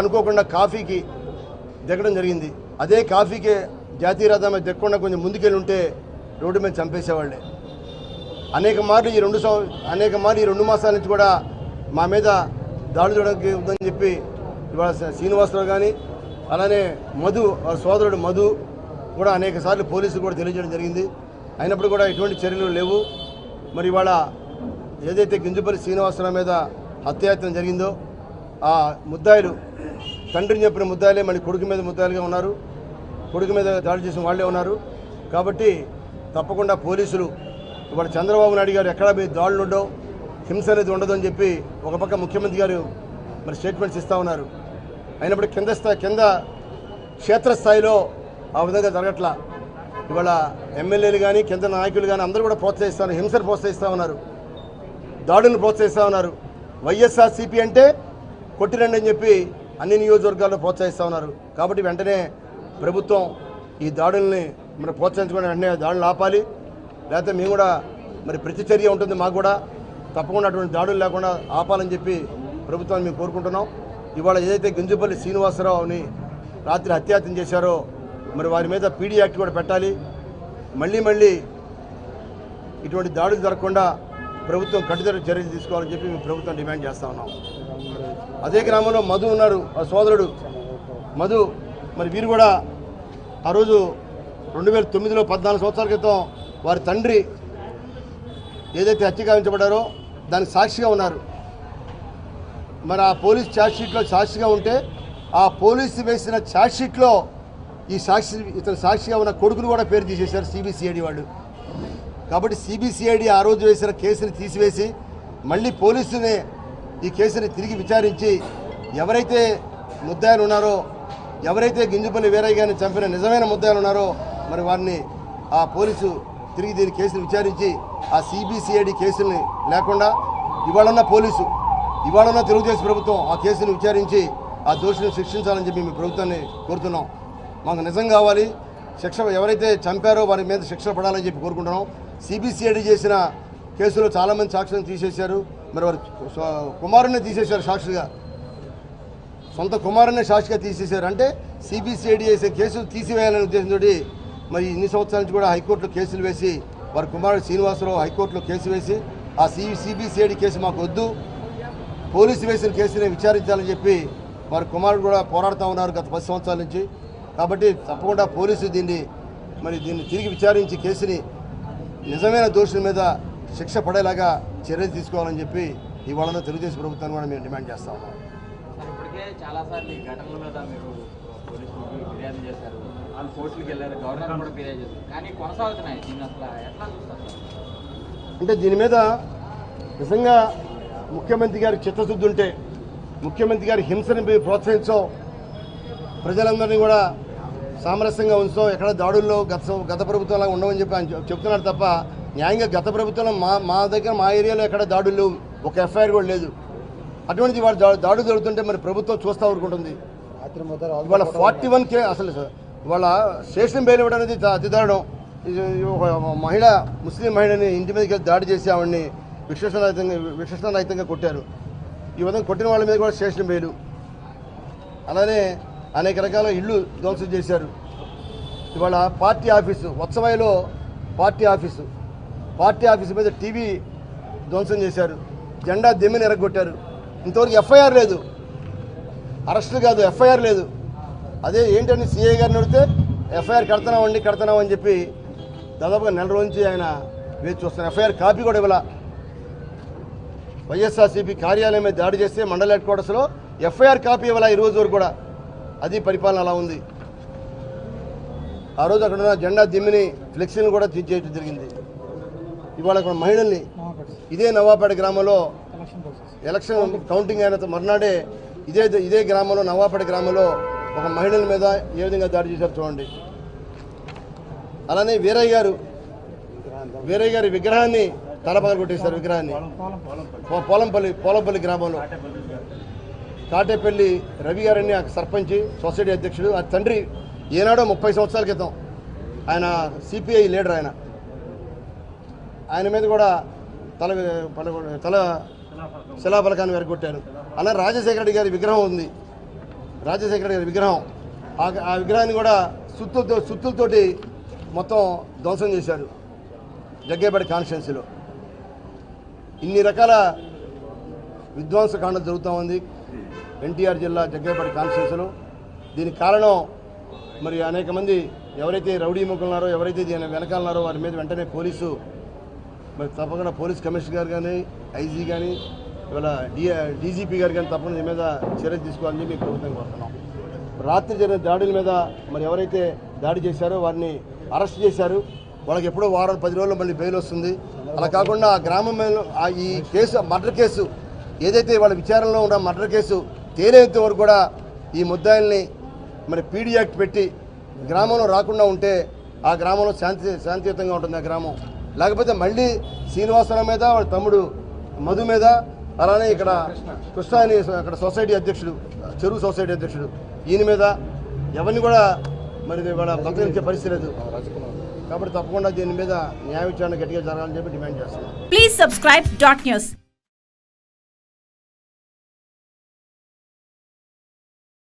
అనుకోకుండా కాఫీకి దిగడం జరిగింది. అదే కాఫీకే జాతీయ రథం దిగకుండా కొంచెం ముందుకెళ్ళి ఉంటే రోడ్డు మీద చంపేసేవాళ్ళే. అనేక మార్లు ఈ రెండు అనేక మార్లు ఈ రెండు మాసాల నుంచి కూడా మా మీద దాడులు చేయడానికి ఉందని చెప్పి ఇవాళ శ్రీనివాసరావు కానీ అలానే మధు సోదరుడు మధు కూడా అనేక సార్లు పోలీసులు కూడా తెలియజేయడం జరిగింది. అయినప్పుడు కూడా ఎటువంటి చర్యలు లేవు. మరి ఇవాళ ఏదైతే గింజుపల్లి శ్రీనివాసరావు మీద హత్యాయత్నం జరిగిందో ఆ ముద్దాయిలు తండ్రిని చెప్పిన ముద్దాలే మళ్ళీ కొడుకు మీద ముద్దాలుగా ఉన్నారు. కొడుకు మీద దాడి చేసిన వాళ్ళే ఉన్నారు. కాబట్టి తప్పకుండా పోలీసులు ఇవాళ చంద్రబాబు నాయుడు గారు ఎక్కడా మీ దాడులు ఉండవు? హింస అనేది ఉండదు అని చెప్పి ఒక పక్క ముఖ్యమంత్రి గారు మరి స్టేట్మెంట్స్ ఇస్తూ ఉన్నారు. అయినప్పుడు కింద స్థాయి కింద క్షేత్రస్థాయిలో ఆ విధంగా జరగట్లా. ఇవాళ ఎమ్మెల్యేలు కానీ కింద నాయకులు కానీ అందరూ కూడా ప్రోత్సహిస్తారు హింసను ప్రోత్సహిస్తూ ఉన్నారు దాడులను ప్రోత్సహిస్తూ ఉన్నారు. వైఎస్ఆర్సీపీ అంటే కొట్టిరండి అని చెప్పి అన్ని నియోజకవర్గాల్లో ప్రోత్సహిస్తూ ఉన్నారు. కాబట్టి వెంటనే ప్రభుత్వం ఈ దాడుల్ని మరి ప్రోత్సహించుకుని వెంటనే దాడులు ఆపాలి. లేకపోతే మేము కూడా మరి ప్రతిచర్య ఉంటుంది మాకు కూడా. తప్పకుండా అటువంటి దాడులు లేకుండా ఆపాలని చెప్పి ప్రభుత్వాన్ని మేము కోరుకుంటున్నాం. ఇవాళ ఏదైతే గింజుపల్లి శ్రీనివాసరావుని రాత్రి హత్యాయత్నం చేశారో మరి వారి మీద పీడీ యాక్ట్ కూడా పెట్టాలి. మళ్ళీ మళ్ళీ ఇటువంటి దాడులు జరగకుండా ప్రభుత్వం కట్టుదల చర్యలు తీసుకోవాలని చెప్పి మేము ప్రభుత్వం డిమాండ్ చేస్తా ఉన్నాం. అదే గ్రామంలో మధు ఉన్నారు ఆ సోదరుడు మధు. మరి వీరు కూడా ఆ రోజు రెండు వేల తొమ్మిదిలో పద్నాలుగు సంవత్సరాల క్రితం వారి తండ్రి ఏదైతే హత్య గావించబడ్డారో దానికి సాక్షిగా ఉన్నారు. మరి ఆ పోలీస్ ఛార్జ్షీట్లో సాక్షిగా ఉంటే ఆ పోలీసు వేసిన ఛార్జ్షీట్లో ఈ సాక్షి ఇతను సాక్షిగా ఉన్న కొడుకును కూడా పేరు తీసేశారు సిబిసిఐడి వాళ్ళు. కాబట్టి సిబిసిఐడి ఆ రోజు వేసిన కేసుని తీసివేసి మళ్ళీ పోలీసునే ఈ కేసుని తిరిగి విచారించి ఎవరైతే ముద్దాయిలు ఉన్నారో ఎవరైతే గింజపల్లి వీరయ్య గారిని చంపిన నిజమైన ముద్దాయిలు ఉన్నారో మరి వారిని ఆ పోలీసు తిరిగి దీని కేసును విచారించి ఆ సిబిసిఐడి కేసుల్ని లేకుండా ఇవాళన్న పోలీసు ఇవాళన్న తెలుగుదేశం ప్రభుత్వం ఆ కేసును విచారించి ఆ దోషులను శిక్షించాలని చెప్పి మేము ప్రభుత్వాన్ని కోరుతున్నాం. మాకు నిజం కావాలి శిక్ష ఎవరైతే చంపారో వారి మీద శిక్ష పడాలని చెప్పి కోరుకుంటున్నాం. సిబిసిఐడి చేసిన కేసులో చాలామంది సాక్షులను తీసేశారు. మరి వారి కుమారుని తీసేశారు సాక్షిగా. సొంత కుమారుని సాక్షిగా తీసేశారు. అంటే సిబిసిఐడి చేసే కేసులు తీసివేయాలనే ఉద్దేశంతో మరి ఇన్ని సంవత్సరాల నుంచి కూడా హైకోర్టులో కేసులు వేసి వారి కుమారుడు శ్రీనివాసరావు హైకోర్టులో కేసు వేసి ఆ సి సిబిసిఐడి కేసు మాకు వద్దు. పోలీసు వేసిన కేసుని విచారించాలని చెప్పి వారి కుమారుడు కూడా పోరాడుతూ ఉన్నారు గత పది సంవత్సరాల నుంచి. కాబట్టి తప్పకుండా పోలీసు దీన్ని మరి దీన్ని తిరిగి విచారించి కేసుని నిజమైన దోషుల మీద శిక్ష పడేలాగా చర్యలు తీసుకోవాలని చెప్పి ఇవాళ తెలుగుదేశం ప్రభుత్వాన్ని కూడా మేము డిమాండ్ చేస్తా ఉన్నాం. సార్ ఇప్పటికే చాలాసార్లు ఈ ఘటనల మీద మీరు పోలీసులకు ఫిర్యాదు చేశారు. వాళ్ళు కోర్టులకు వెళ్ళారు గవర్నర్ కూడా ఫిర్యాదు చేశారు. కానీ కొనసాగుతున్నాయి. దీన్ని అసలు ఎట్లా చూస్తారు? సార్ అంటే దీని మీద నిజంగా ముఖ్యమంత్రి గారి చిత్తశుద్ధి ఉంటే ముఖ్యమంత్రి గారి హింసని ప్రోత్సహించో ప్రజలందరినీ కూడా సామరస్యంగా ఉంచుతాం ఎక్కడ దాడుల్లో గత గత ప్రభుత్వంలా ఉండవని చెప్పి ఆయన చెప్తున్నారు తప్ప న్యాయంగా గత ప్రభుత్వంలో మా మా దగ్గర మా ఏరియాలో ఎక్కడ దాడులు లేవు. ఒక ఎఫ్ఐఆర్ కూడా లేదు. అటువంటిది వాడు దాడు దాడులు జరుగుతుంటే మరి ప్రభుత్వం చూస్తూ ఊరుకుంటుంది. ఇవాళ ఫార్టీ వన్ కే అసలు ఇవాళ స్టేషన్ బెయిల్ ఇవ్వడం అనేది దా- అతి దారుణం. ఒక మహిళ ముస్లిం మహిళని ఇంటి మీదకి దాడి చేసి ఆవిడని విశ్లేషణరహితంగా విశ్లేషణరహితంగా కొట్టారు. ఈ విధంగా కొట్టిన వాళ్ళ మీద కూడా స్టేషన్ బెయిల్. అలానే అనేక రకాల ఇళ్ళు ధ్వంసం చేశారు. ఇవాళ పార్టీ ఆఫీసు వత్సవాయిలో పార్టీ ఆఫీసు. పార్టీ ఆఫీసు మీద టీవీ ధ్వంసం చేశారు. జెండా దిమ్మిని ఎరగొట్టారు. ఇంతవరకు ఎఫ్ఐఆర్ లేదు. అరెస్టులు కాదు ఎఫ్ఐఆర్ లేదు. అదే ఏంటని సిఐ గారిని అడిగితే ఎఫ్ఐఆర్ కడుతున్నామండి కడుతున్నామని చెప్పి దాదాపుగా నెల రోజు నుంచి ఆయన వేచి చూస్తాను ఎఫ్ఐఆర్ కాపీ కూడా ఇవ్వాల. వైఎస్ఆర్సీపీ కార్యాలయం మీద దాడి చేస్తే మండల హెడ్ క్వార్టర్స్లో ఎఫ్ఐఆర్ కాపీ ఇవ్వాల ఈ రోజు వరకు కూడా. అది పరిపాలన అలా ఉంది. ఆ రోజు అక్కడ ఉన్న జెండా దిమ్మిని ఫ్లెక్సీని కూడా తీసేయడం జరిగింది. ఇవాళ అక్కడ మహిళల్ని ఇదే నవాపేట గ్రామంలో ఎలక్షన్ కౌంటింగ్ అయిన మర్నాడే ఇదే ఇదే గ్రామంలో నవాపేట గ్రామంలో ఒక మహిళల మీద ఏ విధంగా దాడి చేశారు చూడండి. అలానే వీరయ్య గారు వీరయ్య గారి విగ్రహాన్ని తలపగల కొట్టేశారు విగ్రహాన్ని. పోలంపల్లి పోలంపల్లి గ్రామంలో. కాటేపల్లి రవి గారని సర్పంచి సర్పంచ్ సొసైటీ అధ్యక్షుడు ఆ తండ్రి ఏనాడో ముప్పై సంవత్సరాల క్రితం ఆయన సిపిఐ లీడర్ ఆయన. ఆయన మీద కూడా తల తల శిలాఫలకాన్ని వెరగొట్టారు. అలా రాజశేఖర రెడ్డి గారి విగ్రహం ఉంది. రాజశేఖర గారి విగ్రహం. ఆ ఆ విగ్రహాన్ని కూడా సుత్తులతో సుత్తులతోటి మొత్తం ధ్వంసం చేశారు. జగ్గేపేట కాన్స్టిట్యున్సీలో. ఇన్ని రకాల విధ్వంసకాండ జరుగుతూ ఉంది. ఎన్టీఆర్ జిల్లా జగ్గేపేట కాన్స్టిట్యున్సీలో. దీనికి కారణం మరి అనేక మంది ఎవరైతే రౌడీ ముగ్గులున్నారో ఎవరైతే దీని వెనకాలన్నారో వారి మీద వెంటనే పోలీసు మరి తప్పకుండా పోలీస్ కమిషనర్ గారు కానీ ఐజీ కానీ ఇవాళ డి డీజీపీ గారు కానీ తప్పకుండా దీని మీద చర్యలు తీసుకోవాలని చెప్పి ప్రభుత్వం కోరుతున్నాం. రాత్రి జరిగిన దాడుల మీద మరి ఎవరైతే దాడి చేశారో వారిని అరెస్ట్ చేశారు. వాళ్ళకి ఎప్పుడో వారం పది రోజులు మళ్ళీ బెయిల్ వస్తుంది. అలా కాకుండా ఆ గ్రామం ఆ ఈ కేసు మర్డర్ కేసు ఏదైతే వాళ్ళ విచారణలో ఉన్న మర్డర్ కేసు తేలేంత వరకు కూడా ఈ ముద్దాయిల్ని మరి పీడీ యాక్ట్ పెట్టి గ్రామంలో రాకుండా ఉంటే ఆ గ్రామంలో శాంతి శాంతియుతంగా ఉంటుంది ఆ గ్రామం. లేకపోతే మళ్ళీ శ్రీనివాసరావు మీద వాళ్ళ తమ్ముడు మధు మీద అలానే ఇక్కడ కృష్ణ అని అక్కడ సొసైటీ అధ్యక్షుడు చెరువు సొసైటీ అధ్యక్షుడు ఈయన మీద ఎవరిని కూడా మరి వాళ్ళ బతకరించే పరిస్థితి లేదు. కాబట్టి తప్పకుండా దీని మీద న్యాయ విచారణ గట్టిగా జరగాలని చెప్పి డిమాండ్ చేస్తున్నాం. Please subscribe dot news